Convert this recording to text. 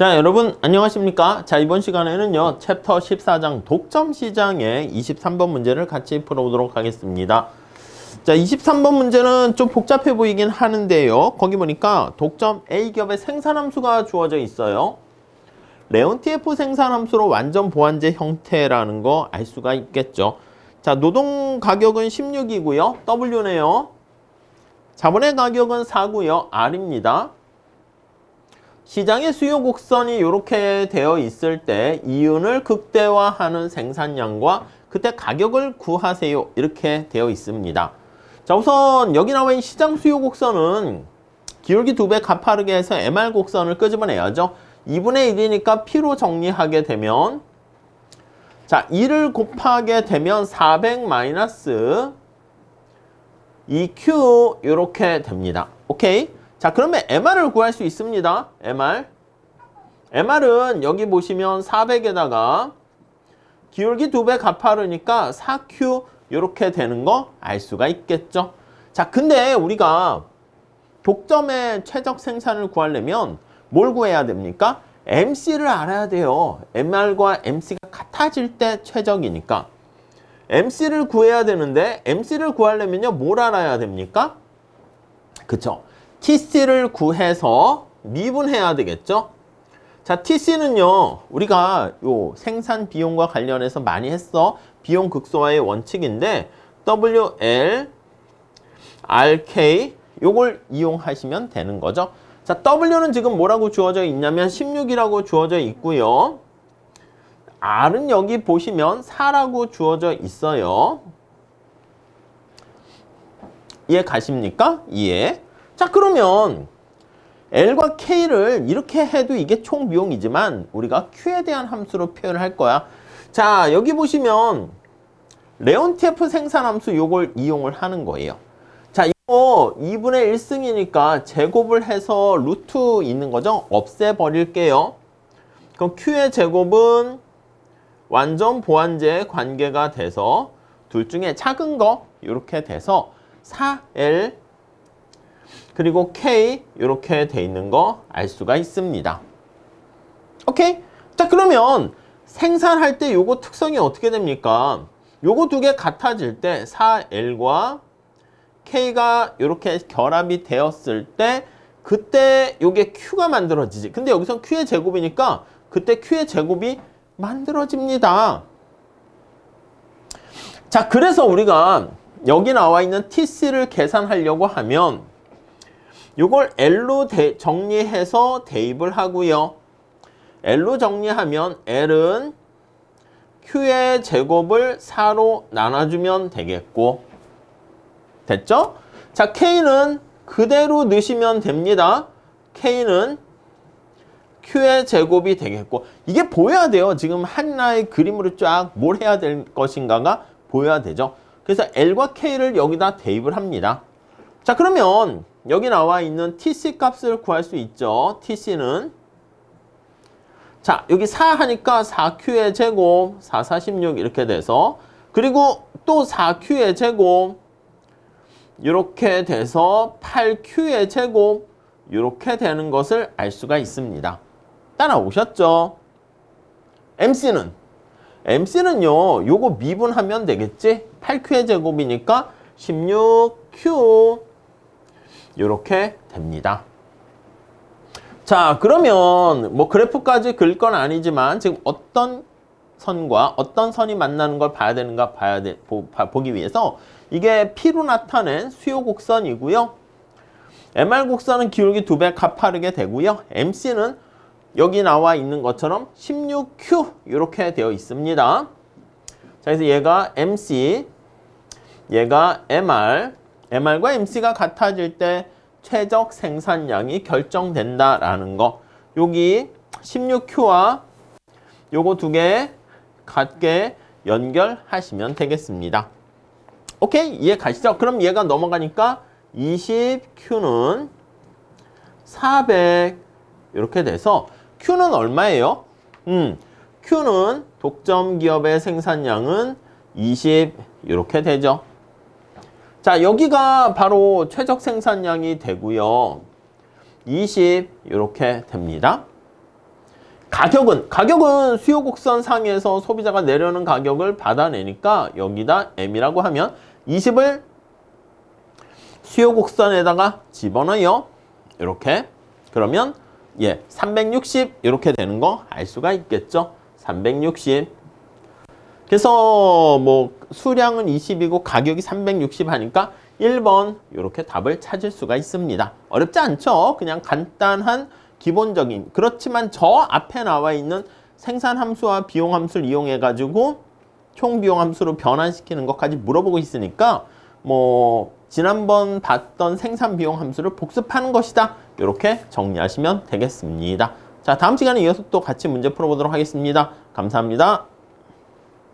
자, 여러분 안녕하십니까? 자, 이번 시간에는요. 챕터 14장 독점 시장의 23번 문제를 같이 풀어보도록 하겠습니다. 자, 23번 문제는 좀 복잡해 보이긴 하는데요. 거기 보니까 독점 A기업의 생산함수가 주어져 있어요. 레온TF 생산함수로 완전 보완제 형태라는 거 알 수가 있겠죠. 자, 노동 가격은 16이고요. W네요. 자본의 가격은 4고요. R입니다. 시장의 수요 곡선이 이렇게 되어 있을 때 이윤을 극대화하는 생산량과 그때 가격을 구하세요. 이렇게 되어 있습니다. 자, 우선 여기 나와 있는 시장 수요 곡선은 기울기 두 배 가파르게 해서 MR 곡선을 끄집어내야죠. 2분의 1이니까 P로 정리하게 되면 자, 2를 곱하게 되면 400 마이너스 2Q 이렇게 됩니다. 오케이? 자, 그러면 MR을 구할 수 있습니다. MR. MR은 여기 보시면 400에다가 기울기 두배 가파르니까 4Q 이렇게 되는 거 알 수가 있겠죠. 자, 근데 우리가 독점의 최적 생산을 구하려면 뭘 구해야 됩니까? MC를 알아야 돼요. MR과 MC가 같아질 때 최적이니까. MC를 구해야 되는데 MC를 구하려면요. 뭘 알아야 됩니까? 그쵸. TC를 구해서 미분해야 되겠죠? 자, TC는요, 우리가 요 생산 비용과 관련해서 많이 했어. 비용 극소화의 원칙인데, WL, RK, 요걸 이용하시면 되는 거죠. 자, W는 지금 뭐라고 주어져 있냐면 16이라고 주어져 있고요. R은 여기 보시면 4라고 주어져 있어요. 이해 가십니까? 이해. 자, 그러면 L과 K를 이렇게 해도 이게 총 비용이지만 우리가 Q에 대한 함수로 표현을 할 거야. 자, 여기 보시면 레온TF 생산 함수 요걸 이용을 하는 거예요. 자, 이거 2분의 1승이니까 제곱을 해서 루트 있는 거죠? 없애버릴게요. 그럼 Q의 제곱은 완전 보완제 관계가 돼서 둘 중에 작은 거 이렇게 돼서 4L 그리고 K 이렇게 돼 있는 거 알 수가 있습니다. 오케이? 자 그러면 생산할 때 요거 특성이 어떻게 됩니까? 요거 두 개 같아질 때 4L과 K가 이렇게 결합이 되었을 때 그때 요게 Q가 만들어지지. 근데 여기서 Q의 제곱이니까 그때 Q의 제곱이 만들어집니다. 자, 그래서 우리가 여기 나와 있는 TC를 계산하려고 하면 이걸 L로 대, 정리해서 대입을 하고요. L로 정리하면 L은 Q의 제곱을 4로 나눠주면 되겠고 됐죠? 자, K는 그대로 넣으시면 됩니다. K는 Q의 제곱이 되겠고 이게 보여야 돼요. 지금 하나의 그림으로 쫙 뭘 해야 될 것인가가 보여야 되죠. 그래서 L과 K를 여기다 대입을 합니다. 자, 그러면 여기 나와 있는 TC 값을 구할 수 있죠. TC는 자, 여기 4 하니까 4Q의 제곱, 4, 46 이렇게 돼서 그리고 또 4Q의 제곱 이렇게 돼서 8Q의 제곱 이렇게 되는 것을 알 수가 있습니다. 따라오셨죠? MC는 MC는요, 요거 미분하면 되겠지? 8Q의 제곱이니까 16Q 이렇게 됩니다. 자, 그러면 뭐 그래프까지 그릴 건 아니지만 지금 어떤 선과 어떤 선이 만나는 걸 봐야 되는가 봐야 돼, 보, 보기 위해서 이게 P로 나타낸 수요 곡선이고요. MR 곡선은 기울기 두 배 가파르게 되고요. MC는 여기 나와 있는 것처럼 16Q 이렇게 되어 있습니다. 자, 그래서 얘가 MC, 얘가 MR, MR과 MC가 같아질 때 최적 생산량이 결정된다라는 거. 여기 16Q와 요거 두 개 같게 연결하시면 되겠습니다. 오케이? 이해 가시죠? 그럼 얘가 넘어가니까 20Q는 400 이렇게 돼서 Q는 얼마예요? 음, Q는 독점 기업의 생산량은 20 이렇게 되죠. 자, 여기가 바로 최적 생산량이 되고요. 20 이렇게 됩니다. 가격은 가격은 수요 곡선 상에서 소비자가 내려는 가격을 받아내니까 여기다 M이라고 하면 20을 수요 곡선에다가 집어넣어요. 이렇게 그러면 예, 360 이렇게 되는 거 알 수가 있겠죠. 360 그래서 뭐 수량은 20이고 가격이 360 하니까 1번 이렇게 답을 찾을 수가 있습니다. 어렵지 않죠? 그냥 간단한 기본적인 그렇지만 저 앞에 나와 있는 생산 함수와 비용 함수를 이용해 가지고 총 비용 함수로 변환시키는 것까지 물어보고 있으니까 뭐 지난번 봤던 생산 비용 함수를 복습하는 것이다. 이렇게 정리하시면 되겠습니다. 자, 다음 시간에 이어서 또 같이 문제 풀어보도록 하겠습니다. 감사합니다.